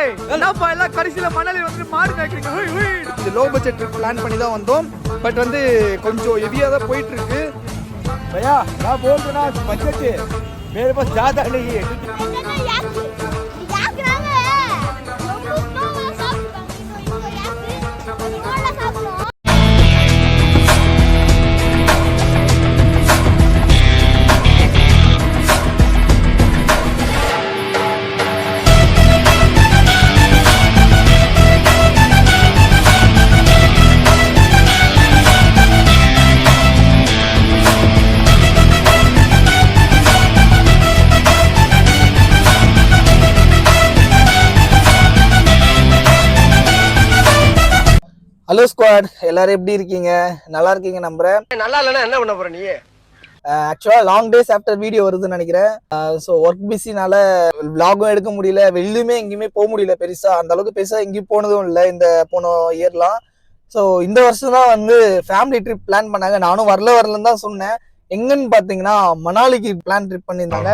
ஏய் என்னப்பா எல்லாம் கடைசியில மணலி வந்து மாடு மேய்க்கிறீங்க ஹுய் ஹுய் இது லோ பட்ஜெட் ட்ரிப் பிளான் பண்ணி தான் வந்தோம் பட் வந்து கொஞ்சம் ஹெவியாக தான் போயிட்டு இருக்கு भैया मैं बोल रहा ना बजट है मेरे पास ज्यादा नहीं है ஹலோ ஸ்குவாட் எல்லாரும் எப்படி இருக்கீங்க? நல்லா இருக்கீங்க நம்புறேன். நல்லா இல்லைன்னா என்ன பண்ண போற நீ? ஆக்சுவலாக லாங் டேஸ் ஆஃப்டர் வீடியோ வருதுன்னு நினைக்கிறேன். ஸோ ஒர்க் பிஸினால விலாகும் எடுக்க முடியல. வெளியுமே எங்கேயுமே போக முடியல பெருசா. அந்த அளவுக்கு பெருசா எங்கேயும் போனதும் இல்லை இந்த போன இயர்லாம் ஸோ இந்த வருஷம் தான் வந்து ஃபேமிலி ட்ரிப் பிளான் பண்ணாங்க. நானும் வரல வரலன்னு தான் சொன்னேன். எங்கன்னு பார்த்தீங்கன்னா மணாலிக்கு பிளான் ட்ரிப் பண்ணியிருந்தாங்க.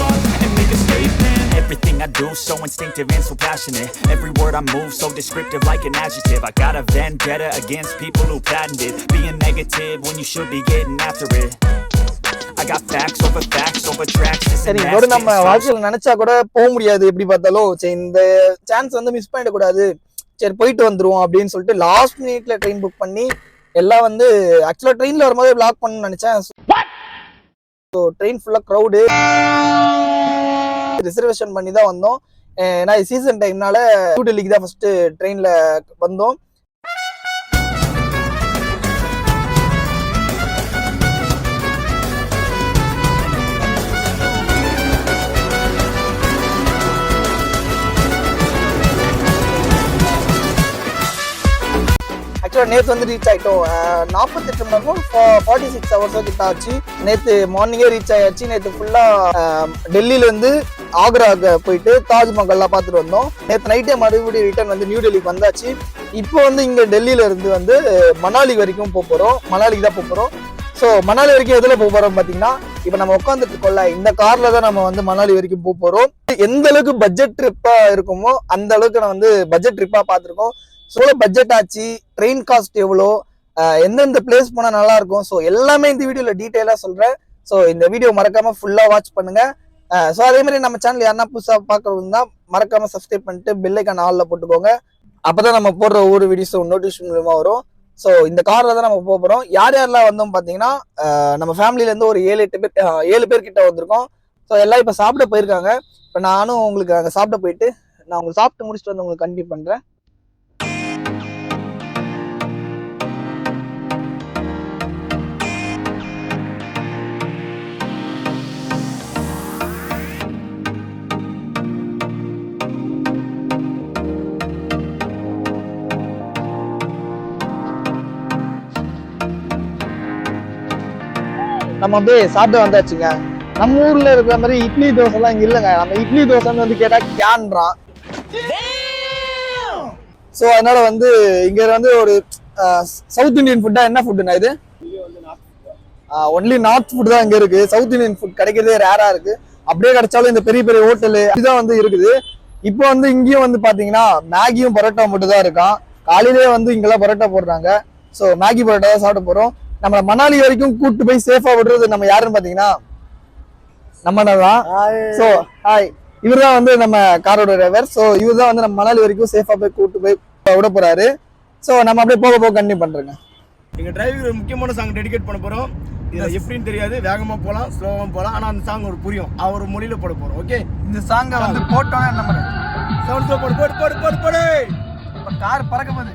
Everything I do so instinctive and so passionate Every word I move so descriptive like an adjective I got a vendetta against people who patented Being negative when you should be getting after it I got facts over facts over tracks this சரி that, நம்ம வாழ்க்கையில் நினைச்சா கூட போக முடியாது எப்படி பார்த்தாலும் சரி இந்த சான்ஸ் வந்து மிஸ் பண்ணிடக்கூடாது சரி போயிட்டு வந்துருவோம் அப்படின்னு சொல்லிட்டு லாஸ்ட் மினிட்ல ட்ரெயின் புக் பண்ணி எல்லாம் வந்து ஆக்சுவலா ட்ரெயின்ல வரும்போது பிளாக் பண்ணணும்னு நினைச்சேன் ஸோ ட்ரெயின் ஃபுல்லா க்ரௌடு ரிசர்வேஷன் பண்ணி தான் வந்தோம் ஏன்னா சீசன் டைம்னால நியூ டெல்லிக்கு தான் ஃபர்ஸ்ட் ட்ரெயின்ல வந்தோம். ஆக்சுவலாக நேற்று வந்து ரீச் ஆகிட்டோம் நாற்பத்தெட்டு மணி நேரம் ஃபார்ட்டி சிக்ஸ் ஹவர்ஸோ கிட்ட ஆச்சு. நேற்று மார்னிங்கே ரீச் ஆயாச்சு. நேற்று ஃபுல்லாக டெல்லியிலேருந்து ஆக்ராவுக்கு போயிட்டு தாஜ்மஹால்லாம் பார்த்துட்டு வந்தோம். நேற்று நைட்டே மறுபடியும் ரிட்டர்ன் வந்து நியூ டெல்லிக்கு வந்தாச்சு. இப்போ வந்து இங்கே டெல்லியில இருந்து வந்து மணாலி வரைக்கும் போக போகிறோம் மணாலிக்கு தான் போக போகிறோம் ஸோ மணாலி வரைக்கும் எதில் போக போகிறோம் பார்த்தீங்கன்னா இப்போ நம்ம உட்காந்துட்டு இருக்கோம்ல இந்த காரில் தான் நம்ம வந்து மணாலி வரைக்கும் போக போகிறோம் எந்த அளவுக்கு பட்ஜெட் ட்ரிப்பாக இருக்குமோ அந்த அளவுக்கு நான் வந்து பட்ஜெட் ட்ரிப்பாக பார்த்துருக்கோம். ஸோ பட்ஜெட் ஆச்சு ட்ரெயின் காஸ்ட் எவ்வளோ எந்தெந்த பிளேஸ் போனால் நல்லா இருக்கும். ஸோ எல்லாமே இந்த வீடியோவில் டீட்டெயிலாக சொல்கிறேன் ஸோ இந்த வீடியோ மறக்காமல் ஃபுல்லாக வாட்ச் பண்ணுங்கள் ஸோ அதே மாதிரி நம்ம சேனல் யாருன்னா புதுசாக பார்க்குறதுனா மறக்காம சப்ஸ்கிரைப் பண்ணிட்டு பெல்லைக்கான ஆளில் போட்டுக்கோங்க. அப்பதான் நம்ம போடுற ஒவ்வொரு வீடியோஸும் நோட்டிஃபிகேஷன் மூலமாக வரும். ஸோ இந்த காரில் தான் நம்ம போக போகிறோம் யார் யாரெல்லாம் வந்தோம் பார்த்தீங்கன்னா நம்ம ஃபேமிலியிலேருந்து ஒரு ஏழு எட்டு பேர் ஏழு பேர் கிட்ட வந்திருக்கோம். ஸோ எல்லாம் இப்போ சாப்பிட போயிருக்காங்க. இப்போ நானும் உங்களுக்கு அங்கே சாப்பிட போயிட்டு நான் உங்களுக்கு சாப்பிட்டு முடிச்சுட்டு வந்து உங்களுக்கு கண்டிப்பாக பண்ணுறேன் நம்ம அப்படியே சாப்பிட்டு வந்தாச்சுங்க. நம்ம ஊர்ல இருக்கிற மாதிரி இட்லி தோசை எல்லாம் இங்க இல்லைங்க. நம்ம இட்லி தோசைன்னு வந்து கேட்டா கேன்றான் ஸோ அதனால வந்து இங்க வந்து ஒரு சவுத் இந்தியன் ஃபுட்டா என்ன ஃபுட்டுண்ணா இது? ஒன்லி நார்த் ஃபுட் தான் இங்க இருக்கு. சவுத் இந்தியன் ஃபுட் கிடைக்கிறதே ரேரா இருக்கு. அப்படியே கிடைச்சாலும் இந்த பெரிய பெரிய ஹோட்டலு இதுதான் வந்து இருக்குது. இப்போ வந்து இங்கேயும் வந்து பாத்தீங்கன்னா மேகியும் பரோட்டா மட்டும் தான் இருக்கான். காலையிலேயே வந்து இங்கெல்லாம் பரோட்டா போடுறாங்க. ஸோ மேகி பரோட்டா தான் சாப்பிட போறோம். நம்ம மணாலி வரைக்கும் கூட்டு போய் சேஃபா விடுறது நம்ம யாருன்னு பாத்தீங்கன்னா நம்ம தான் ஸோ ஹாய் இவர் தான் வந்து நம்ம காரோட டிரைவர் ஸோ இவர் தான் வந்து நம்ம மணாலி வரைக்கும் சேஃபா போய் கூட்டு போய் விட போறாரு. ஸோ நம்ம அப்படியே போக போக கண்டினியூ பண்றேங்க. எங்க டிரைவர் ஒரு முக்கியமான சாங் டெடிகேட் பண்ண போறோம். இது எப்படின்னு தெரியாது. வேகமா போலாம் ஸ்லோவா போலாம். ஆனா அந்த சாங் ஒரு புரியும். அவர் மொழியில போட போறோம் ஓகே இந்த சாங்கை வந்து போட்டோன்னே நம்ம சவுண்ட் ஸ்லோ போடு போடு போடு போடு போடு. கார் பறக்க போகுது.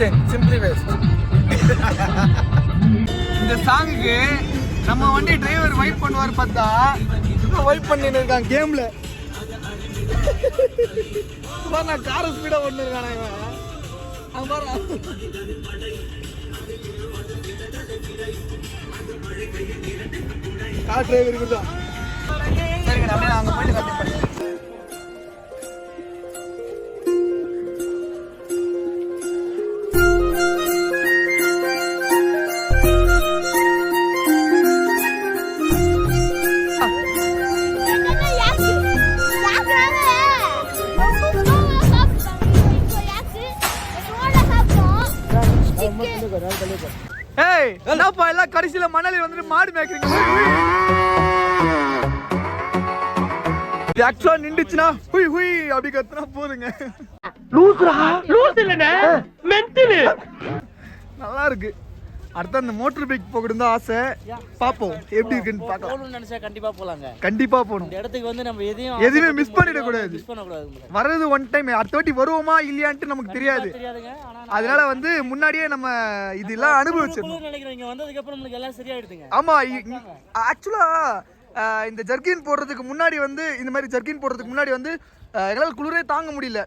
கிச்சன் சிம்பிளி வேஸ்ட் இந்த சாங்குக்கு நம்ம வண்டி டிரைவர் வைப் பண்ணுவார் பார்த்தா வைப் பண்ணிட்டு இருக்கான் கேம்ல நான் கார ஸ்பீடா ஒண்ணு இருக்கானே கார் டிரைவர் தான் சரிங்க அப்படியே அங்க போயிட்டு கட்டி வந்துட்டு மாடு மேய்க்கிறீங்க. ஆக்சுவலா நின்றுச்சுன்னா ஹுய் ஹுய் அப்படி கத்துனா போதுங்க. நல்லா இருக்கு அடுத்து அந்த மோட்டர் பைக் போகணும் தான் ஆசை. பாப்போம் எப்படி இருக்குன்னு பார்க்கலாம். நினைச்சா கண்டிப்பா போலாங்க. கண்டிப்பா போகணும். இந்த இடத்துக்கு வந்து நம்ம எதையும் எதுவுமே. மிஸ் பண்ணக்கூடாது வர்றது ஒன் டைம் அடுத்த வாட்டி வருவோமா இல்லையான்ட்டு நமக்கு தெரியாது. அதனால வந்து முன்னாடியே நம்ம இதெல்லாம் அனுபவிச்சிடணும். குளிர் நினைக்கிறோம். இங்க வந்ததுக்கு அப்புறம் நம்மளுக்கு எல்லாம் சரியாயிடுதுங்க. ஆமா ஆக்சுவலா இந்த ஜர்கின் போடுறதுக்கு முன்னாடி வந்து இந்த மாதிரி ஜர்கின் போடுறதுக்கு முன்னாடி வந்து எங்களால் குளிரே தாங்க முடியல.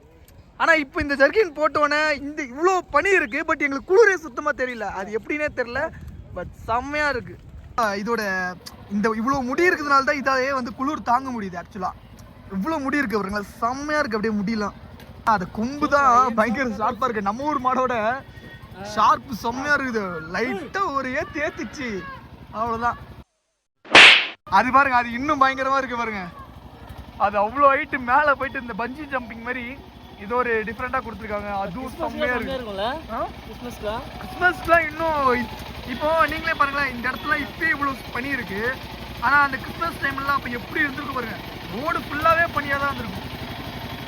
ஆனா இப்போ இந்த ஜர்கின் போட்டோன்னே இந்த இவ்வளோ பனி இருக்கு பட் எங்களுக்கு குளிரே சுத்தமா தெரியல. அது எப்படின்னே தெரியல பட் செம்மையா இருக்கு. அஹ், இதோட இந்த இவ்வளோ முடி இருக்கிறதுனால தான் இதாலே வந்து குளிர் தாங்க முடியுது ஆக்சுவலா இவ்வளோ முடி இருக்கு பாருங்களா செம்மையா இருக்கு அப்படியே முடியலாம் அது கொம்பு தான் பயங்கர ஷார்ப்பா இருக்கு. நம்ம ஊர் மாடோட ஷார்ப் செம்மையா இருக்குது. லைட்டா ஒரு ஏத்து ஏத்துச்சு. அவ்வளவுதான். அது பாருங்க அது இன்னும் பயங்கரமா இருக்கு பாருங்க. அது அவ்வளோ ஹைட்டு மேலே போயிட்டு இந்த பஞ்சி ஜம்பிங் மாதிரி இது ஒரு டிஃப்ரெண்டாக கொடுத்துருக்காங்க. அதுவும் செம்மையா இருக்கும்ல? கிறிஸ்மஸ்க்குலாம் கிறிஸ்மஸ்லாம் இன்னும் இப்போ நீங்களே பாருங்களேன் இந்த இடத்துல இப்பயே இவ்வளோ பனி இருக்கு ஆனா அந்த கிறிஸ்மஸ் டைம்லாம் அப்போ எப்படி இருந்திருக்கு பாருங்க. ரோடு ஃபுல்லாவே பனியா தான் இருந்திருக்கும்.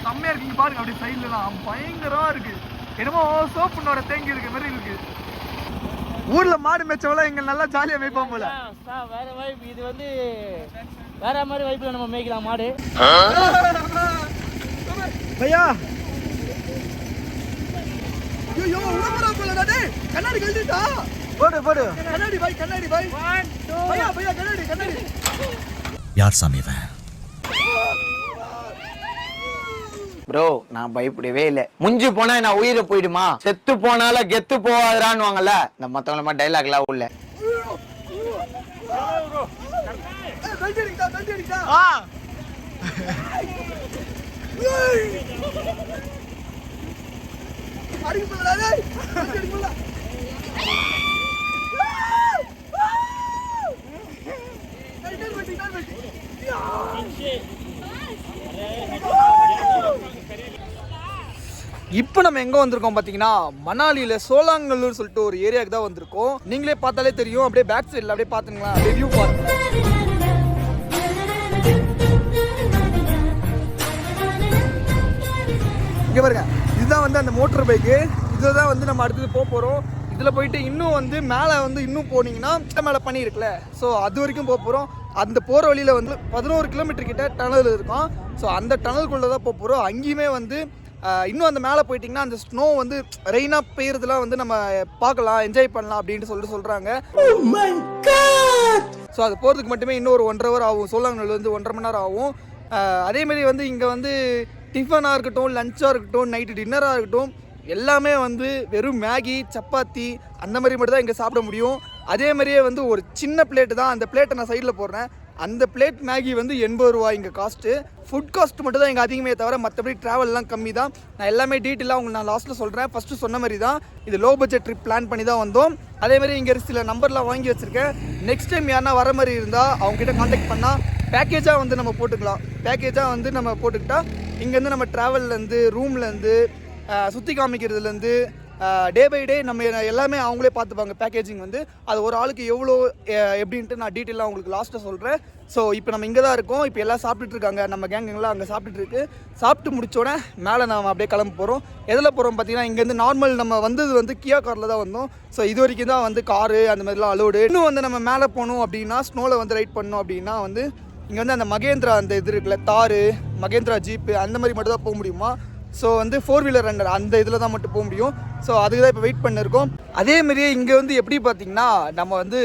செம்மையா இருக்கு. இங்க பாருங்க அப்படியே சைட்லலாம் பயங்கரமா இருக்கு. என்னமோ சோப்புனோட தேங்கி இருக்க மாதிரி இருக்கு. ஊர்ல மாடு மேய்ச்சவெல்லாம் இங்க நல்லா ஜாலியா மேய்ப்பான் போல. வேற வைப் இது வந்து வேற மாதிரி வைப்ல நம்ம மேய்க்கலாம் மாடு. பையா ஐயோ உடம்புறா போல டேய் கண்ணாடி கழட்டிட்டா? போடு போடு. கண்ணாடி பாய் கண்ணாடி பாய். பையா பையா கண்ணாடி கண்ணாடி. யார் சாமி இவன்? ப்ரோ நான் பயப்படவே இல்லை. முஞ்சி போனா நான் உயிரை போயிடுமா? செத்து போனால கெத்து போவாதான்னு வாங்கல இந்த மத்தவங்கள மாதிரி டைலாக் எல்லாம் உள்ள. ஆ அடிக்க போடா டேய் அடிக்க போடா இப்போ நம்ம எங்கே வந்திருக்கோம் பார்த்தீங்கன்னா மணாலியில் சோலாங்கல்லூர் சொல்லிட்டு ஒரு ஏரியாவுக்கு தான் வந்திருக்கோம். நீங்களே பார்த்தாலே தெரியும். அப்படியே பேக் சைடில் அப்படியே பார்த்துங்களா அப்படியே வியூ பாருங்க இங்கே பாருங்க. இதுதான் வந்து அந்த மோட்டர் பைக்கு இதில் தான் வந்து நம்ம அடுத்தது போக போகிறோம் இதில் போயிட்டு இன்னும் வந்து மேலே வந்து இன்னும் போனீங்கன்னா மேலே பனி இருக்குல்ல. ஸோ அது வரைக்கும் போக போகிறோம் அந்த போகிற வழியில் வந்து பதினோரு கிலோமீட்டர் கிட்ட டனல் இருக்கும். ஸோ அந்த டனலுக்குள்ளே தான் போக போகிறோம் அங்கேயுமே வந்து இன்னும் அந்த மேலே போயிட்டிங்கன்னா அந்த ஸ்னோ வந்து ரெயினாக பெய்யறதுலாம் வந்து நம்ம பார்க்கலாம் என்ஜாய் பண்ணலாம் அப்படின்ட்டு சொல்லிட்டு சொல்கிறாங்க ஸோ அது போகிறதுக்கு மட்டுமே இன்னும் ஒரு ஒன்றரை ஹவர் ஆகும். சோலாங்கல் வந்து ஒன்றரை மணி நேரம் ஆகும். ஆஹ் அதே மாதிரி வந்து இங்கே வந்து டிஃபனாக இருக்கட்டும் லஞ்சாக இருக்கட்டும் நைட்டு டின்னராக இருக்கட்டும் எல்லாமே வந்து வெறும் மேகி சப்பாத்தி அந்த மாதிரி மட்டும் தான் இங்கே சாப்பிட முடியும். அதே மாதிரியே வந்து ஒரு சின்ன பிளேட்டு தான் அந்த பிளேட்டை நான் சைடில் போடுறேன். அந்த பிளேட் மேகி வந்து எண்பது ரூபா இங்கே காஸ்ட்டு ஃபுட் காஸ்ட் மட்டும் தான் இங்கே அதிகமே தவிர மற்றபடி ட்ராவல்லாம் கம்மி தான் நான் எல்லாமே டீட்டெயிலாக உங்களுக்கு நான் லாஸ்ட்டில் சொல்கிறேன் ஃபஸ்ட்டு சொன்ன மாதிரி தான் இது லோ பட்ஜெட் ட்ரிப் பிளான் பண்ணி தான் வந்தோம். அதே மாதிரி இங்கே சில நம்பர்லாம் வாங்கி வச்சுருக்கேன். நெக்ஸ்ட் டைம் யாருனா வர மாதிரி இருந்தால் அவங்ககிட்ட காண்டாக்ட் பண்ணால் பேக்கேஜாக வந்து நம்ம போட்டுக்கலாம். பேக்கேஜாக வந்து நம்ம போட்டுக்கிட்டால் இங்கேருந்து நம்ம ட்ராவல்லேருந்து ரூம்லேருந்து சுற்றி காமிக்கிறதுலேருந்து டே பை டே நம்ம எல்லாமே அவங்களே பார்த்துப்பாங்க. பேக்கேஜிங் வந்து அது ஒரு ஆளுக்கு எவ்வளோ எப்படின்ட்டு நான் டீட்டெயிலாக உங்களுக்கு லாஸ்ட்டாக சொல்கிறேன் ஸோ இப்போ நம்ம இங்கே தான் இருக்கோம். இப்போ எல்லாம் சாப்பிட்டுட்டு இருக்காங்க. நம்ம கேங்குங்களாம் அங்கே சாப்பிட்டுட்டு இருக்கு. சாப்பிட்டு முடிச்சோடனே மேலே நாம் அப்படியே கிளம்ப போகிறோம் எதில் போகிறோம் பார்த்தீங்கன்னா இங்கேருந்து நார்மல் நம்ம வந்தது வந்து கியா காரில் தான் வந்தோம். ஸோ இது வரைக்கும் தான் வந்து காரு அந்த மாதிரிலாம் அலோடு இன்னும் வந்து நம்ம மேலே போகணும் அப்படின்னா ஸ்னோவில் வந்து ரைட் பண்ணோம் அப்படின்னா வந்து இங்கே வந்து அந்த மகேந்திரா அந்த இது இருக்குல்ல தாரு மகேந்திரா ஜீப்பு அந்த மாதிரி மட்டும் தான் போக முடியுமா? ஸோ வந்து ஃபோர் வீலர் ரன்னர் அந்த இதில் தான் மட்டும் போக முடியும். ஸோ அதுக்கு தான் இப்போ வெயிட் பண்ணிருக்கோம். அதே மாதிரியே இங்கே வந்து எப்படி பார்த்தீங்கன்னா நம்ம வந்து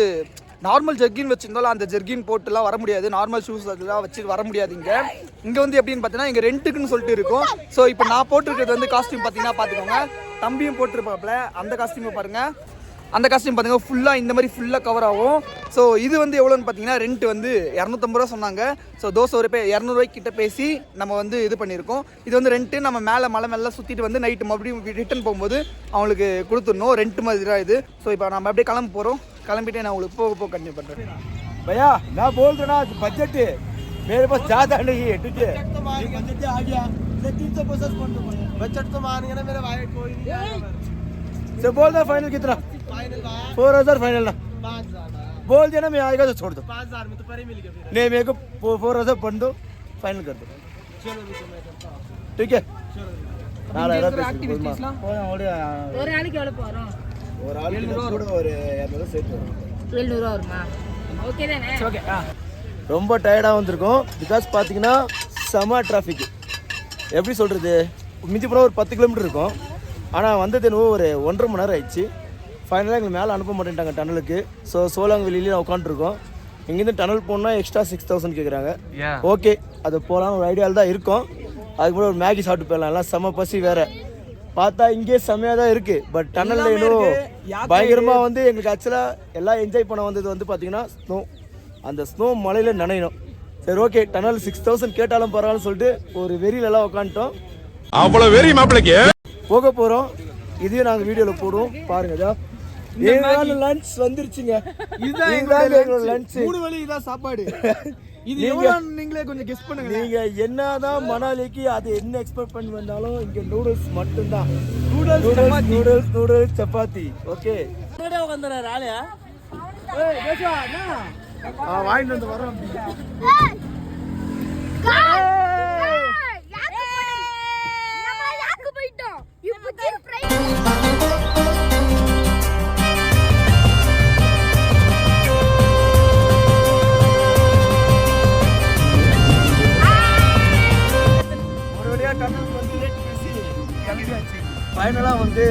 நார்மல் ஜெர்கின் வச்சுருந்தாலும் அந்த ஜெர்கின் போட்டுலாம் வர முடியாது. நார்மல் ஷூஸ் அதெல்லாம் வச்சு வர முடியாது இங்கே. இங்கே வந்து எப்படின்னு பார்த்தீங்கன்னா இங்கே ரெண்ட்டுக்குன்னு சொல்லிட்டு இருக்கும். ஸோ இப்போ நான் போட்டிருக்கிறது வந்து காஸ்டியூம் பார்த்தீங்கன்னா பார்த்துக்கோங்க தம்பியும் போட்டிருப்பாப்ல அந்த காஸ்டியூமை பாருங்கள் அந்த காஸ்டியூம் பார்த்தீங்கன்னா ஃபுல்லாக இந்த மாதிரி ஃபுல்லாக கவர் ஆகும் ஸோ இது வந்து எவ்வளோன்னு பார்த்தீங்கன்னா ரெண்ட் வந்து இரநூத்தம்பது ரூபா சொன்னாங்க ஸோ தோசை ஒரு பே இரநூறுவாய்க்கு கிட்ட பேசி நம்ம வந்து இது பண்ணியிருக்கோம் இது வந்து ரெண்ட்டு நம்ம மேலே மலை மேலே சுற்றிட்டு வந்து நைட்டு மறுபடியும் ரிட்டர்ன் போகும்போது அவங்களுக்கு கொடுத்துடணும் ரெண்ட் மாதிரி தான் இது ஸோ இப்போ நம்ம அப்படியே கிளம்ப போகிறோம் கிளம்பிட்டு நான் உங்களுக்கு போக போக கண்டினியூ பண்ணுறேன் भैया मैं बोल रहा ना बजट है मेरे पास ज्यादा नहीं है ठीक है बजट आ गया तीन सौ पचास बजट तो मान गया ना मेरे भाई कोई नहीं से बोल दो फाइनल कितना फोर हजार फाइनल ना बोल दिया ना मैं आएगा तो छोड़ दो पाँच हजार में तो पर ही मिल गया नहीं मेरे को फोर हजार बन दो फाइनल कर दो ठीक है நாலாயிரம் போதுமா? ஒரு நாளைக்கு எவ்வளோ போகிறோம் ஒரு ஆளுக்கு கூட ஒரு இரநூறு சேர்த்து வரும் எழுநூறுவா வருமா ஓகே தானே ஓகே ஆ ரொம்ப டயர்டாக வந்திருக்கோம் பிகாஸ் பார்த்தீங்கன்னா செம டிராஃபிக் எப்படி சொல்கிறது மிஞ்சி போனால் ஒரு பத்து கிலோமீட்டர் இருக்கும் ஆனால் வந்தது என்னவோ ஒரு ஒன்றரை மணி நேரம் ஆயிடுச்சு. ஃபைனலாக எங்களை மேலே அனுப்ப மாட்டேன்ட்டாங்க டனலுக்கு ஸோ சோலாங் வெளியிலே உட்காந்துருக்கோம் இங்கேருந்து டனல் போனால் எக்ஸ்ட்ரா சிக்ஸ் தௌசண்ட் கேட்குறாங்க ஓகே அது போகலாம் ஒரு ஐடியாவில் தான் இருக்கும். அதுக்கு கூட ஒரு மேகி சாப்பிட்டு போயிடலாம். எல்லாம் செம பசி வேற. பார்த்தா இங்கே செம்மையாக தான் இருக்குது பட் டனலில் இன்னும் பயங்கரமாக வந்து எங்களுக்கு ஆக்சுவலாக எல்லாம் என்ஜாய் பண்ண வந்தது வந்து பார்த்தீங்கன்னா ஸ்னோ அந்த ஸ்னோ மலையில் நனையணும். சரி ஓகே டனல் சிக்ஸ் தௌசண்ட் கேட்டாலும் பரவாயில்லன்னு சொல்லிட்டு ஒரு வெறியிலலாம் உட்காந்துட்டோம். அவ்வளவு வெறி மாப்பிளைக்கு. போக போகிறோம் இதையும் நாங்கள் வீடியோவில் போடுவோம். பாருங்க இதோ. ஏழு லஞ்ச் வந்துருச்சுங்க. இதுதான் லஞ்ச் lunch. மூணு வழி இதான் சாப்பாடு. இது நீங்க- எவ்வளோ நீங்களே கொஞ்சம் கெஸ் பண்ணுங்க நீங்க என்னதான் மணாலிக்கு அது என்ன எக்ஸ்பெக்ட் பண்ணி வந்தாலும் இங்க நூடுல்ஸ் மட்டும்தான். Noodles noodles noodles noodles chapati. Okay உட்காந்துறாரு ஆளையா வாங்கிட்டு வந்து வரோம் ஃபைனலாக வந்து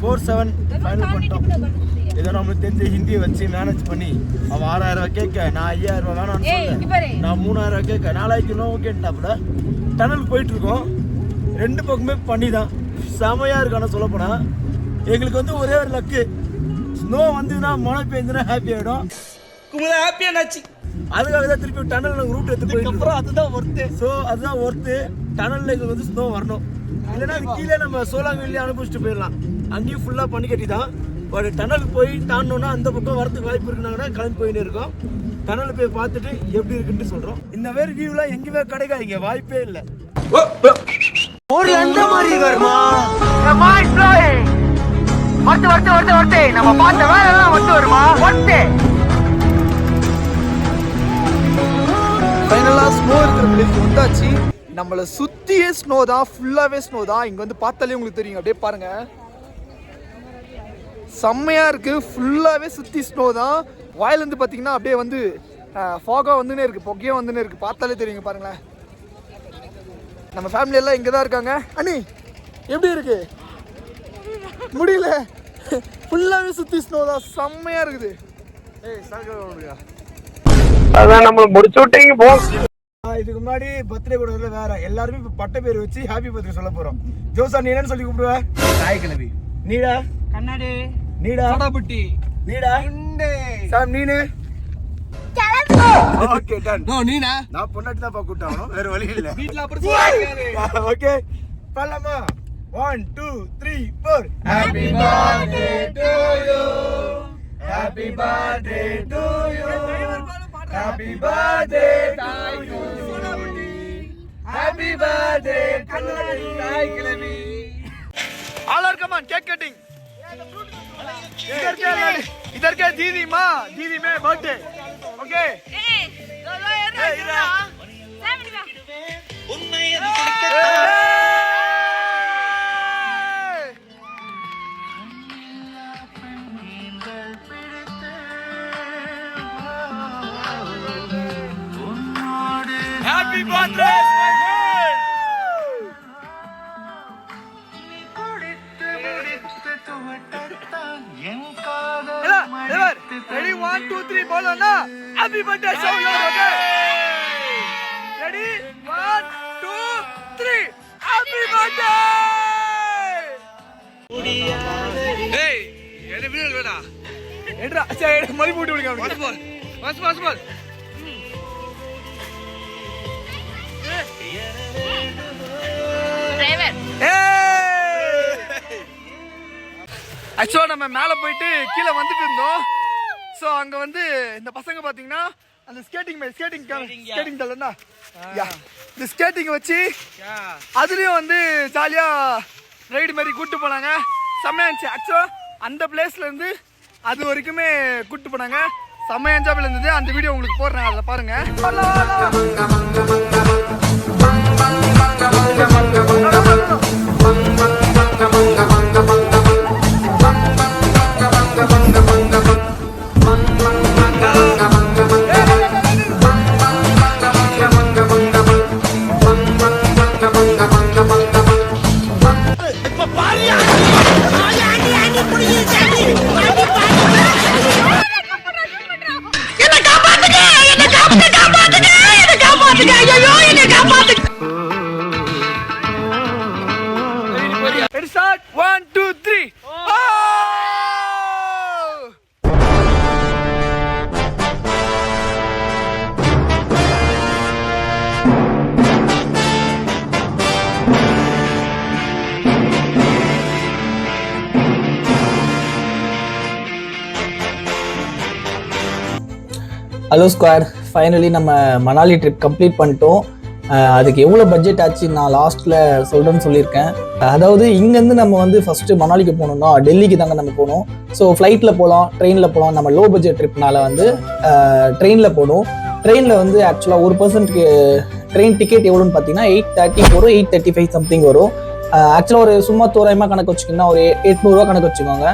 ஃபோர் செவன் ஃபைனல் பண்ணிட்டோம். ஏதோ நம்மளுக்கு தெரிஞ்ச ஹிந்தியை வச்சு மேனேஜ் பண்ணி அவன் ஆறாயிரம் ரூபாய் கேட்க நான் ஐயாயிரம் வேணாம்னு சொன்னேன் நான் மூணாயிரம் ரூபாய் கேட்க நாலாயிரத்தி நோ கேட்டாப்புல. டனல் போயிட்டு இருக்கோம். ரெண்டு பக்கமே பண்ணி தான் செமையாக இருக்கு ஆனால் சொல்லப்போனால் எங்களுக்கு வந்து ஒரே ஒரு லக்கு ஸ்னோ வந்ததுன்னா மழை பெஞ்சுன்னா ஹாப்பி ஆகிடும் குமுதா ஹாப்பியா நாச்சு அதுக்காக தான் திருப்பி டனல் நாங்கள் ரூட் எடுத்து இருக்கோம். அதுதான் ஒர்த்து ஸோ அதுதான் ஒர்த்து டனலில் எங்களுக்கு வந்து ஸ்னோ வரணும். இல்லைன்னா அது கீழே நம்ம சோலாங்கல்லே அனுப்பிச்சிட்டு போயிடலாம். அங்கேயும் ஃபுல்லாக பண்ணி கட்டி தான் பட் டனலுக்கு போய் தாண்டோன்னா அந்த பக்கம் வரதுக்கு வாய்ப்பு இருக்குனாங்கன்னா கிளம்பி போயின்னு இருக்கோம். டனல் போய் பார்த்துட்டு எப்படி இருக்குன்னு சொல்கிறோம் இந்த மாதிரி வியூலாம் எங்கேயுமே கிடைக்காது இங்கே வாய்ப்பே இல்லை. ஒரு எந்த மாதிரி வருமா ஒருத்து ஒருத்து ஒருத்து ஒருத்து நம்ம பார்த்த வேலை எல்லாம் ஒத்து வருமா ஒத்து ஃபைனலாக ஸ்னோ இருக்கிற பிளேஸ் வந்தாச்சு. நம்மளை சுற்றியே ஸ்னோ தான் ஃபுல்லாகவே ஸ்னோ தான். இங்கே வந்து பார்த்தாலே உங்களுக்கு தெரியும். அப்படியே பாருங்க. செம்மையாக இருக்குது ஃபுல்லாகவே சுற்றி ஸ்னோ தான். வாயிலேருந்து பார்த்தீங்கன்னா அப்படியே வந்து ஃபாகாக வந்துனே இருக்குது புகையும் வந்துனே இருக்குது பார்த்தாலே தெரியுங்க பாருங்களேன். நம்ம ஃபேமிலி எல்லாம் இங்கே தான் இருக்காங்க. அண்ணி எப்படி இருக்கு? முடியல. ஃபுல்லாகவே சுற்றி ஸ்னோ தான். செம்மையாக இருக்குது. அதான் நம்ம முடிச்சு விட்டீங்க போ. ஆ, இதுக்கு முன்னாடி பர்த்டே கூட வேற. எல்லாருமே இப்போ பட்ட பேர் வச்சு ஹாப்பி பர்த்டே சொல்ல போறோம். ஜோசா நீ என்னன்னு சொல்லி கூப்பிடுவ? தாய் கிளவி நீடா. கண்ணாடி. நீடா. சோடாபுட்டி நீடா. சாம் நீனு ஓகே டன் நோ நீனா? நான் பொண்டாட்டி தான் பாக்க விட்டாவணும் வேற வழி இல்ல. வீட்ல அப்புறம் okay பல்லமா one two three four happy birthday to you happy birthday to you happy birthday to இதற்கே தீதிமா தீதிமே பர்த்டே ஓகே உன்னை Happy birthday, my friend! Ready? One, two, three. Ball on. Happy birthday, show your okay. Ready one two three happy birthday ஏய் என்ன video வேடா எடுடா சரி மணி போட்டு விடுங்க வாஸ் பால் வாஸ் வாஸ் பால் டிரைவர் ஆக்சுவலாக நம்ம மேலே போயிட்டு கீழே வந்துட்டு இருந்தோம். ஸோ அங்கே வந்து இந்த பசங்க பார்த்தீங்கன்னா அந்த ஸ்கேட்டிங் ஸ்கேட்டிங் ஸ்கேட்டிங் தள்ளனா யா இந்த ஸ்கேட்டிங் வச்சு அதுலேயும் வந்து ஜாலியாக ரைடு மாதிரி கூப்பிட்டு போனாங்க செம்மையா இருந்துச்சு ஆக்சுவலாக அந்த பிளேஸ்ல இருந்து அது வரைக்குமே கூப்பிட்டு போனாங்க செம்ம என்ஜாபிள் இருந்தது அந்த வீடியோ உங்களுக்கு போடுறேன் அதில் பாருங்க Ready, start. One, two, three. Oh! Hello squad finally நம்ம மணாலி ட்ரிப் கம்ப்ளீட் பண்ணிட்டோம் அதுக்கு எவ்வளோ பட்ஜெட் ஆச்சு நான் லாஸ்ட்டில் சொல்கிறேன்னு சொல்லியிருக்கேன். அதாவது இங்கேருந்து நம்ம வந்து ஃபஸ்ட்டு மணாலிக்கு போகணும்னா டெல்லிக்கு தாங்க நம்ம போகணும். ஸோ ஃப்ளைட்டில் போகலாம் ட்ரெயினில் போகலாம். நம்ம லோ பட்ஜெட் ட்ரிப்னால வந்து ட்ரெயினில் போகணும். ட்ரெயினில் வந்து ஆக்சுவலாக ஒரு பர்சன்ட்க்கு ட்ரெயின் டிக்கெட் எவ்வளோன்னு பார்த்தீங்கன்னா எயிட் தேர்ட்டி வரும் எயிட் தேர்ட்டி ஃபைவ் சம்திங் வரும் ஆக்சுவலாக ஒரு சும்மா தோராயமாக கணக்கு வச்சுக்கிங்கன்னா ஒரு எட்நூறுவா கணக்கு வச்சுக்கோங்க.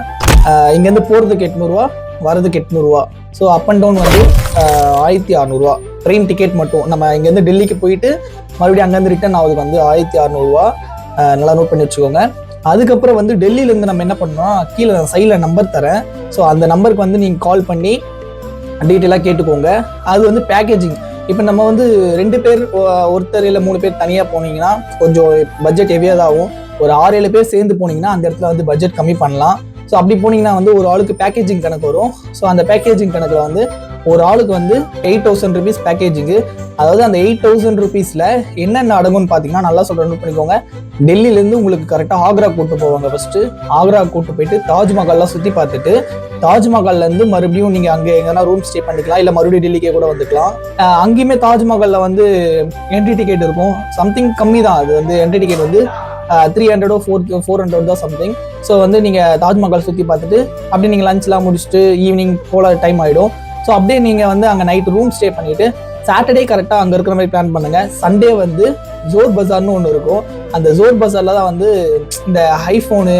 இங்கேருந்து போகிறதுக்கு எட்நூறுவா வரதுக்கு எட்நூறுவா. ஸோ அப் அண்ட் டவுன் வந்து ஆயிரத்தி அறநூறுவா. ட்ரெயின் டிக்கெட் மட்டும். நம்ம இங்கேருந்து டெல்லிக்கு போயிட்டு மறுபடியும் அங்கேருந்து ரிட்டர்ன் ஆகுதுக்கு வந்து ஆயிரத்தி அறநூறுவா. நல்லா நோட் பண்ணி வச்சுக்கோங்க. அதுக்கப்புறம் வந்து டெல்லியிலேருந்து நம்ம என்ன பண்ணோம் கீழே நான் சைடில் நம்பர் தரேன். ஸோ அந்த நம்பருக்கு வந்து நீங்கள் கால் பண்ணி டீட்டெயிலாக கேட்டுக்கோங்க. அது வந்து பேக்கேஜிங் இப்போ நம்ம வந்து ரெண்டு பேர் ஒருத்தர் இல்லை மூணு பேர் தனியாக போனீங்கன்னா கொஞ்சம் பட்ஜெட் ஹெவியாக தான் ஆகும். ஒரு ஆறு ஏழு பேர் சேர்ந்து போனீங்கன்னா அந்த இடத்துல வந்து பட்ஜெட் கம்மி பண்ணலாம். ஸோ அப்படி போனீங்கன்னா வந்து ஒரு ஆளுக்கு பேக்கேஜிங் கணக்கு வரும். ஸோ அந்த பேக்கேஜிங் கணக்கில் வந்து ஒரு ஆளுக்கு வந்து எயிட் தௌசண்ட் ருபீஸ் பேக்கேஜிங்கு அதாவது அந்த எயிட் தௌசண்ட் ருபீஸில் என்னென்ன அடங்கும்னு பார்த்தீங்கன்னா நல்லா சொல்கிறேன் நோட் பண்ணிக்கோங்க. டெல்லியிலேருந்து உங்களுக்கு கரெக்டாக ஆக்ரா கூட்டு போவாங்க ஃபஸ்ட்டு ஆக்ரா கூட்டு போயிட்டு தாஜ்மஹால்லாம் சுற்றி பார்த்துட்டு தாஜ்மஹால்லேருந்து மறுபடியும் நீங்கள் அங்கே எங்கன்னா ரூம் ஸ்டே பண்ணிக்கலாம் இல்லை மறுபடியும் டெல்லிக்கே கூட வந்துக்கலாம். அங்கேயுமே தாஜ்மஹாலில் வந்து என்ட்ரி டிக்கெட் இருக்கும். சம்திங் கம்மி தான். அது வந்து என்ட்ரி டிக்கெட் வந்து த்ரீ ஹண்ட்ரடோ ஃபோர் ஃபோர் ஹண்ட்ரட் தான் சம்திங் ஸோ வந்து நீங்கள் தாஜ்மஹால் சுற்றி பார்த்துட்டு அப்படியே நீங்கள் லஞ்ச்லாம் முடிச்சுட்டு ஈவினிங் போல டைம் ஆகிடும் ஸோ அப்படியே நீங்கள் வந்து அங்கே நைட் ரூம் ஸ்டே பண்ணிட்டு சாட்டர்டே கரெக்டாக அங்கே இருக்கிற மாதிரி பிளான் பண்ணுங்கள் சண்டே வந்து ஜோர் பஜார்னு ஒன்று இருக்கும். அந்த ஜோர் பஜாரில் தான் வந்து இந்த iPhone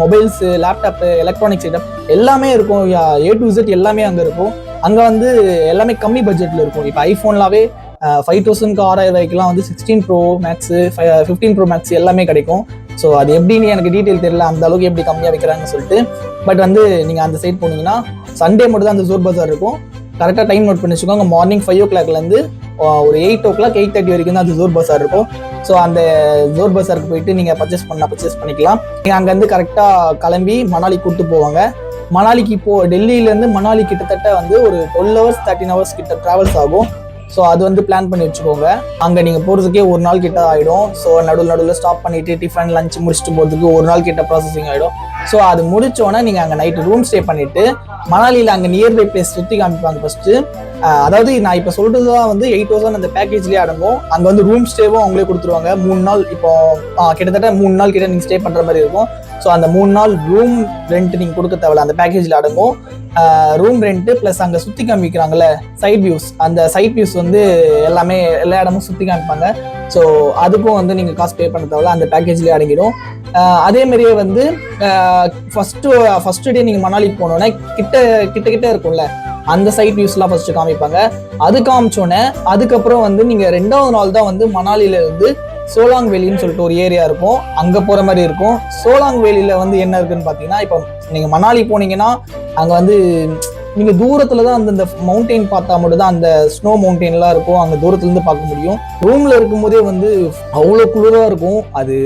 mobiles laptop electronics item எல்லாமே இருக்கும். ஏ டு இசட் எல்லாமே அங்கே இருக்கும். அங்கே வந்து எல்லாமே கம்மி பட்ஜெட்டில் இருக்கும். இப்போ ஐஃபோன்லாவே ஃபைவ் தௌசண்ட்க்கு ஆறாயிரம் ரூபாய்க்குலாம் வந்து sixteen pro max fifteen pro max எல்லாமே கிடைக்கும். ஸோ அது எப்படின்னு எனக்கு டீட்டெயில் தெரியல. அந்த அளவுக்கு எப்படி கம்மியாக வைக்கிறாங்கன்னு சொல்லிட்டு. பட் வந்து நீங்கள் அந்த சைட் போனீங்கன்னா சண்டே மட்டும் தான் அந்த ஜூர் பஜார் இருக்கும். கரெக்டாக டைம் நோட் பண்ணி வச்சுக்கோங்க. மார்னிங் ஃபைவ் ஓ கிளாக்லேருந்து ஒரு eight o'clock eight thirty வரைக்கும் தான் அந்த ஜோர் பஸார் இருக்கும். ஸோ அந்த ஜோர் பஸாருக்கு போயிட்டு நீங்கள் பர்ச்சேஸ் பண்ணால் பர்ச்சேஸ் பண்ணிக்கலாம். நீங்கள் அங்கேருந்து கரெக்டாக கிளம்பி மணாலி கூப்பிட்டு போவாங்க. மணாலிக்கு இப்போ டெல்லியிலேருந்து மணாலி கிட்டத்தட்ட வந்து ஒரு டுவெல் ஹவர்ஸ் தேர்ட்டின் ஹவர்ஸ் கிட்ட ட்ராவல்ஸ் ஆகும். ஸோ அது வந்து பிளான் பண்ணி வச்சுக்கோங்க. அங்கே நீங்கள் போகிறதுக்கே ஒரு நாள் கிட்ட ஆகிடும் ஸோ நடுவில் நடுவில் ஸ்டாப் பண்ணிவிட்டு டிஃபன் லஞ்ச் முடிச்சுட்டு போகிறதுக்கு ஒரு நாள் கிட்ட ப்ராசஸிங் ஆகிடும் ஸோ அது முடிச்சோன்னே நீங்கள் அங்கே நைட்டு ரூம் ஸ்டே பண்ணிவிட்டு மணாலியில் அங்கே நியர்பை பிளேஸ் சுற்றி காமிப்பாங்க ஃபஸ்ட்டு அதாவது நான் இப்போ சொல்கிறது தான் வந்து எயிட் தௌசண்ட் அந்த பேக்கேஜ்லேயே அடங்கும். அங்கே வந்து ரூம் ஸ்டேவும் அவங்களே கொடுத்துருவாங்க. மூணு நாள் இப்போ கிட்டத்தட்ட மூணு நாள் கிட்ட நீங்கள் ஸ்டே பண்ணுற மாதிரி இருக்கும். ஸோ அந்த மூணு நாள் ரூம் ரெண்ட் நீங்கள் கொடுக்க தேவையில்ல. அந்த பேக்கேஜில் அடங்கும். ரூம் ரெண்ட்டு ப்ளஸ் அங்கே சுற்றி காமிக்கிறாங்கல்ல சைட் வியூஸ் அந்த சைட் வியூஸ் வந்து எல்லாமே எல்லா இடமும் சுற்றி காமிப்பாங்க. ஸோ அதுக்கும் வந்து நீங்கள் காசு பே பண்ண தேவையில்ல. அந்த பேக்கேஜ்லேயே அடங்கிடும். ஆஹ் அதே மாதிரியே வந்து ஃபஸ்ட்டு ஃபஸ்ட்டு டே நீங்கள் மணாலிக்கு போனோன்னே கிட்ட கிட்ட கிட்ட இருக்கும்ல அந்த சைட் வியூஸ்லாம் ஃபஸ்ட்டு காமிப்பாங்க. அது காமிச்சோன்னே அதுக்கப்புறம் வந்து நீங்கள் ரெண்டாவது நாள் தான் வந்து மணாலியிலேருந்து இருந்து சோலாங் வேலின்னு சொல்லிட்டு ஒரு ஏரியா இருக்கும். அங்கே போகிற மாதிரி இருக்கும். சோலாங் வேலியில் வந்து என்ன இருக்குன்னு பார்த்தீங்கன்னா இப்போ நீங்கள் மணாலி போனீங்கன்னா அங்கே வந்து நீங்கள் தூரத்தில் தான் அந்த மவுண்டெயின் பார்த்தா மட்டும் தான் அந்த ஸ்னோ மவுண்டெயின்லாம் இருக்கும். அங்கே தூரத்துலேருந்து பார்க்க முடியும். ரூமில் இருக்கும்போதே வந்து அவ்வளோ குளிராக இருக்கும். அது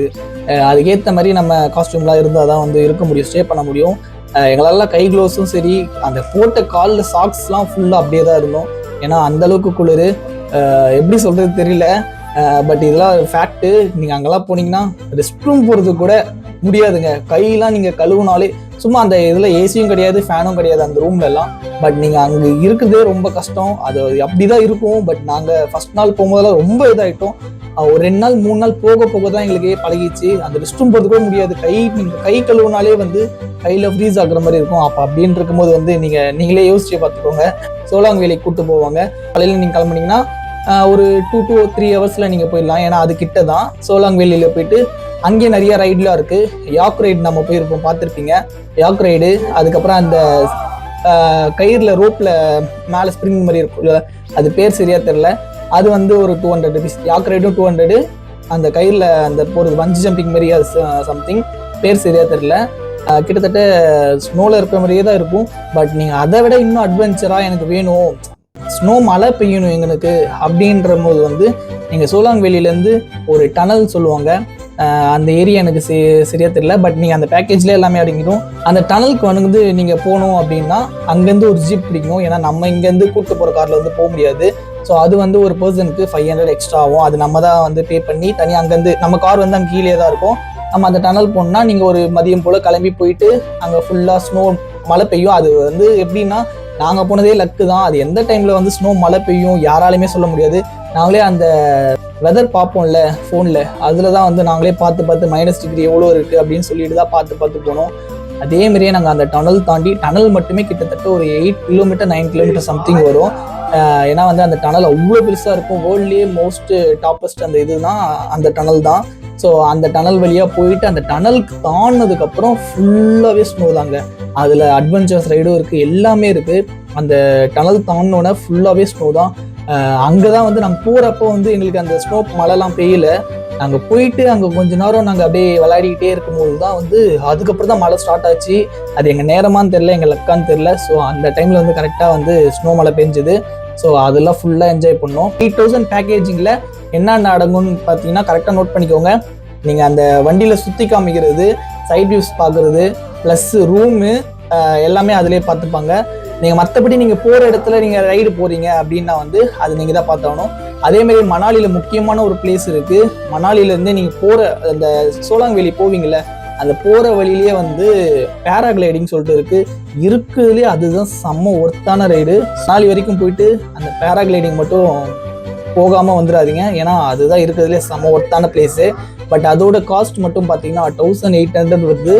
அதுக்கேற்ற மாதிரி நம்ம காஸ்டியூம்லாம் இருந்தால் தான் வந்து இருக்க முடியும். ஸ்டே பண்ண முடியும். எங்களெல்லாம் கை க்ளோஸும் சரி அந்த போட்ட காலில் சாக்ஸ்லாம் ஃபுல்லாக அப்படியே தான் இருந்தோம். ஏன்னா அந்தளவுக்கு குளிர். எப்படி சொல்கிறது தெரியல. பட் இதெல்லாம் ஃபேக்ட்டு நீங்கள் அங்கெல்லாம் போனீங்கன்னா ரெஸ்ட் ரூம் போகிறது கூட முடியாதுங்க. கையெல்லாம் நீங்கள் கழுவுனாலே சும்மா அந்த இதில் ஏசியும் கிடையாது ஃபேனும் கிடையாது அந்த ரூம்ல எல்லாம். பட் நீங்கள் அங்கே இருக்கிறதே ரொம்ப கஷ்டம். அது அப்படி தான் இருக்கும். பட் நாங்கள் ஃபர்ஸ்ட் நாள் போகும்போதெல்லாம் ரொம்ப இதாகிட்டோம் ஒரு ரெண்டு நாள் மூணு நாள் போக போக தான் எங்களுக்கு பழகிச்சு அந்த ரெஸ்ட் ரூம் போகிறது கூட முடியாது. கை நீங்கள் கை கழுவுனாலே வந்து கையில் ஃப்ரீஸ் ஆகுற மாதிரி இருக்கும். அப்போ அப்படின்னு இருக்கும்போது வந்து நீங்கள் நீங்களே யோசிச்சு பார்த்துக்கோங்க. சோலாங் வேலைக்கு போவாங்க. காலையில் நீங்கள் கிளம்புனீங்கன்னா ஒரு டூ டூ த்ரீ ஹவர்ஸில் நீங்கள் போயிடலாம். ஏன்னா அது கிட்ட தான் சோலாங் வேலியில் போயிட்டு அங்கேயே நிறைய ரைட்லாம் இருக்குது யாக் ரைடு நம்ம போயிருப்போம் பார்த்துருப்பீங்க. யாக் ரைடு அதுக்கப்புறம் அந்த கயிறில் ரோப்பில் மேலே ஸ்ப்ரிங் மாதிரி இருக்கும்ல அது பேர் சரியாக தெரில அது வந்து ஒரு டூ ஹண்ட்ரட் ருபீஸ் யாக் ரைடும் டூ ஹண்ட்ரடு அந்த கயிறில் அந்த போகிறது பஞ்சு ஜம்பிங் மாதிரி அது சம்திங் பேர் சரியாக தெரில கிட்டத்தட்ட ஸ்னோவில் இருக்கிற மாதிரியே தான் இருக்கும். பட் நீங்கள் அதை விட இன்னும் அட்வென்ச்சராக எனக்கு வேணும். ஸ்னோ மழை பெய்யணும் எங்களுக்கு அப்படின்ற போது வந்து நீங்கள் சோலாங்வேலியிலேருந்து ஒரு டனல் சொல்லுவாங்க. அந்த ஏரியா எனக்கு சே சரியாக தெரியல. பட் நீங்கள் அந்த பேக்கேஜில் எல்லாமே அடங்கிடும் அந்த டனலுக்கு வந்து நீங்கள் போகணும் அப்படின்னா அங்கேருந்து ஒரு ஜீப் பிடிக்கணும் ஏன்னா நம்ம இங்கேருந்து கூட்டு போகிற காரில் வந்து போக முடியாது. ஸோ அது வந்து ஒரு பர்சனுக்கு ஃபைவ் ஹண்ட்ரட் எக்ஸ்ட்ரா ஆகும். அது நம்ம தான் வந்து பே பண்ணி தனியாக அங்கேருந்து நம்ம கார் வந்து அங்கே கீழே தான் இருக்கும். நம்ம அந்த டனல் போனோம்னா நீங்கள் ஒரு மதியம் போல் கிளம்பி போயிட்டு அங்கே ஃபுல்லாக ஸ்னோ மழை பெய்யும். அது வந்து எப்படின்னா நாங்கள் போனதே லக்கு தான். அது எந்த டைமில் வந்து ஸ்னோ மழை பெய்யும் யாராலையுமே சொல்ல முடியாது. நாங்களே அந்த வெதர் பார்ப்போம்ல ஃபோனில் அதில் தான் வந்து நாங்களே பார்த்து பார்த்து மைனஸ் டிகிரி எவ்வளோ இருக்குது அப்படின்னு சொல்லிட்டு தான் பார்த்து பார்த்து போனோம். அதே மாதிரியே நாங்கள் அந்த டனல் தாண்டி டனல் மட்டுமே கிட்டத்தட்ட ஒரு eight kilometre nine kilometre something வரும். ஏன்னா வந்து அந்த டனல் அவ்வளோ பெருசாக இருக்கும். வேர்ல்ட்லேயே மோஸ்ட் டாப்பஸ்ட் அந்த இதுனா அந்த டனல் தான். ஸோ அந்த டனல் வழியாக போயிட்டு அந்த டனலுக்கு தாண்டினதுக்கப்புறம் ஃபுல்லாகவே ஸ்னோ தாங்க. அதில் அட்வென்ச்சர்ஸ் ரைடும் இருக்குது எல்லாமே இருக்குது அந்த டனல் தாண்டினோடனே ஃபுல்லாகவே ஸ்னோ தான். அங்கே தான் வந்து நாங்கள் போகிறப்போ வந்து எங்களுக்கு அந்த ஸ்னோ மழைலாம் பெய்யல. நாங்கள் போயிட்டு அங்கே கொஞ்ச நேரம் நாங்கள் அப்படியே விளையாடிக்கிட்டே இருக்கும்போது தான் வந்து அதுக்கப்புறம் தான் மழை ஸ்டார்ட் ஆச்சு. அது எங்கள் நேரமான்னு தெரில எங்கள் லக்கான்னு தெரில ஸோ அந்த டைமில் வந்து கரெக்டாக வந்து ஸ்னோ மழை பெஞ்சுது. ஸோ அதெல்லாம் ஃபுல்லாக என்ஜாய் பண்ணோம். எயிட் தௌசண்ட் பேக்கேஜிங்கில் என்னென்ன அடங்கும்னு பார்த்தீங்கன்னா கரெக்டாக நோட் பண்ணிக்கோங்க. நீங்கள் அந்த வண்டியில் சுற்றி காமிக்கிறது சைட் வியூஸ் பார்க்குறது ப்ளஸ் ரூமு எல்லாமே அதிலே பார்த்துப்பாங்க. நீங்கள் மற்றபடி நீங்கள் போகிற இடத்துல நீங்கள் ரைடு போகிறீங்க அப்படின்னா வந்து அது நீங்கள் தான் பார்த்தாகணும். அதேமாரி மணாலியில் முக்கியமான ஒரு பிளேஸ் இருக்குது மணாலியிலேருந்து நீங்கள் போகிற அந்த சோலாங்வேலி போவீங்கள்ல அந்த போகிற வழியிலேயே வந்து பேராகிளைடிங் சொல்லிட்டு இருக்குது இருக்குதுலேயே அதுதான் செம்ம ஒர்த்தான ரைடு நாலு வரைக்கும் போயிட்டு அந்த பேராகிளைடிங் மட்டும் போகாமல் வந்துடாதீங்க. ஏன்னா அதுதான் இருக்கிறதுலே செம்ம ஒர்த்தான பிளேஸு பட் அதோட காஸ்ட் மட்டும் பார்த்தீங்கன்னா தௌசண்ட் எயிட் ஹண்ட்ரட் வருது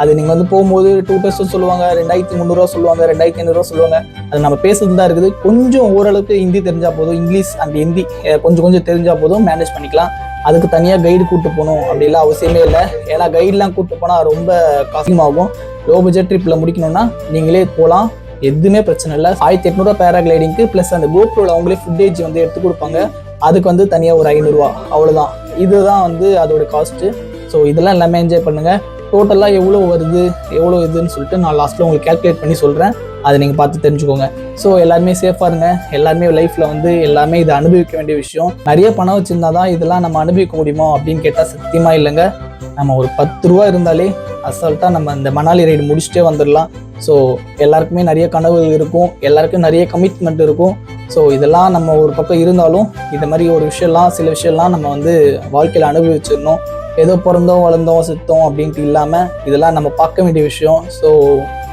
அது நீங்கள் வந்து போகும்போது டூ தௌசண்ட் சொல்லுவாங்க ரெண்டாயிரத்தி முந்நூறுவா சொல்லுவாங்க ரெண்டாயிரத்தி ஐநூறுரூவா சொல்லுவாங்க. அது நம்ம பேசுறது தான் இருக்குது. கொஞ்சம் ஓரளவுக்கு ஹிந்தி தெரிஞ்சால் போதும் இங்கிலீஷ் அண்ட் ஹிந்தி கொஞ்சம் கொஞ்சம் தெரிஞ்சால் போதும் மேனேஜ் பண்ணிக்கலாம். அதுக்கு தனியாக கைடு கூப்பிட்டு போகணும் அப்படிலாம் அவசியமே இல்லை. ஏன்னா கைடெலாம் கூப்பிட்டு போனால் ரொம்ப காசியமாகும் லோ பட்ஜெட் ட்ரிப்பில் முடிக்கணும்னா நீங்களே போகலாம். எதுவுமே பிரச்சனை இல்லை. ஆயிரத்தி எட்நூறுவா பேராகிளைடிங்க்கு ப்ளஸ் அந்த கோப்ரோவில் அவங்களே ஃபுட்டேஜ் வந்து எடுத்து கொடுப்பாங்க. அதுக்கு வந்து தனியாக ஒரு ஐநூறுரூவா அவ்வளோதான் இதுதான் வந்து அதோட காஸ்ட்டு ஸோ இதெல்லாம் எல்லாமே என்ஜாய் பண்ணுங்கள் டோட்டலாக எவ்வளோ வருது எவ்வளோ இதுன்னு சொல்லிட்டு நான் லாஸ்ட்டில் உங்களுக்கு கேல்குலேட் பண்ணி சொல்கிறேன் அதை நீங்கள் பார்த்து தெரிஞ்சுக்கோங்க. ஸோ எல்லாருமே சேஃபாக இருங்க. எல்லாருமே லைஃப்பில் வந்து எல்லாமே இதை அனுபவிக்க வேண்டிய விஷயம். நிறைய பணம் வச்சுருந்தா தான் இதெல்லாம் நம்ம அனுபவிக்க முடியுமா அப்படின்னு கேட்டால் சத்தியமாக இல்லைங்க. நம்ம ஒரு பத்து ரூபா இருந்தாலே அசால்ட்டாக நம்ம இந்த மணாலி ரைடு முடிச்சுட்டே வந்துடலாம் ஸோ எல்லாருக்குமே நிறைய கனவுகள் இருக்கும். எல்லாருக்கும் நிறைய கமிட்மெண்ட் இருக்கும். ஸோ இதெல்லாம் நம்ம ஒரு பக்கம் இருந்தாலும் இந்த மாதிரி ஒரு விஷயம்லாம் சில விஷயம்லாம் நம்ம வந்து வாழ்க்கையில் அனுபவிச்சிடணும். ஏதோ பிறந்தோம் வளர்ந்தோம் செத்தோம் அப்படின்ட்டு இல்லாமல் இதெல்லாம் நம்ம பார்க்க வேண்டிய விஷயம். ஸோ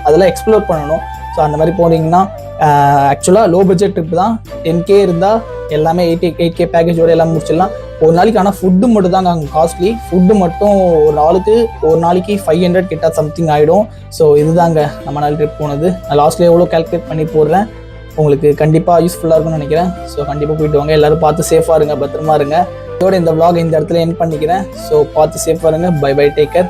அதெல்லாம் எக்ஸ்ப்ளோர் பண்ணணும். ஸோ அந்த மாதிரி போனீங்கன்னா ஆக்சுவலாக லோ பட்ஜெட் ட்ரிப் தான். டென் கே இருந்தால் எல்லாமே எயிட் எயிட் கே பேக்கேஜோட எல்லாம் முடிச்சிடலாம். ஒரு நாளைக்கு ஆனால் ஃபுட்டு மட்டும் தாங்க அங்கே காஸ்ட்லி ஃபுட்டு மட்டும் ஒரு நாளுக்கு ஒரு நாளைக்கு ஃபைவ் ஹண்ட்ரட் கிட்ட சம்திங் ஆகிடும் ஸோ இதுதாங்க நம்ம நாள் ட்ரிப் போனது. நான் லாஸ்ட்ல எவ்வளோ கால்குலேட் பண்ணி போடுறேன். உங்களுக்கு கண்டிப்பாக யூஸ்ஃபுல்லாக இருக்கும்னு நினைக்கிறேன். ஸோ கண்டிப்பாக போயிட்டு வாங்க. எல்லாரும் பார்த்து சேஃபாக இருங்க பத்திரமா இருங்க. இதோட இந்த விளாக் இந்த இடத்துல என் பண்ணிக்கிறேன். ஸோ பார்த்து சேஃப் பாருங்க பை பை டேக்கர்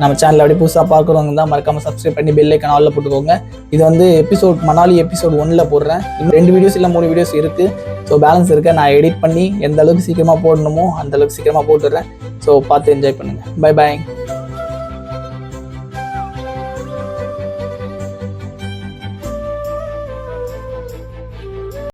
நம்ம சேனல் அப்படியே புதுசாக பார்க்குறவங்க தான் மறக்காமல் சப்ஸ்கிரைப் பண்ணி பெல் ஐக்கன் ஆலில் போட்டுக்கோங்க. இது வந்து எபிசோட் மணாலி எபிசோட் ஒன்றில் போடுறேன். இன்னும் ரெண்டு வீடியோஸ் இல்லை மூணு வீடியோஸ் இருக்குது ஸோ பேலன்ஸ் இருக்க. நான் எடிட் பண்ணி எந்த அளவுக்கு சீக்கிரமாக போடணுமோ அந்த அளவுக்கு சீக்கிரமாக போட்டுடுறேன். ஸோ பார்த்து என்ஜாய் பண்ணுங்கள் பை பாய்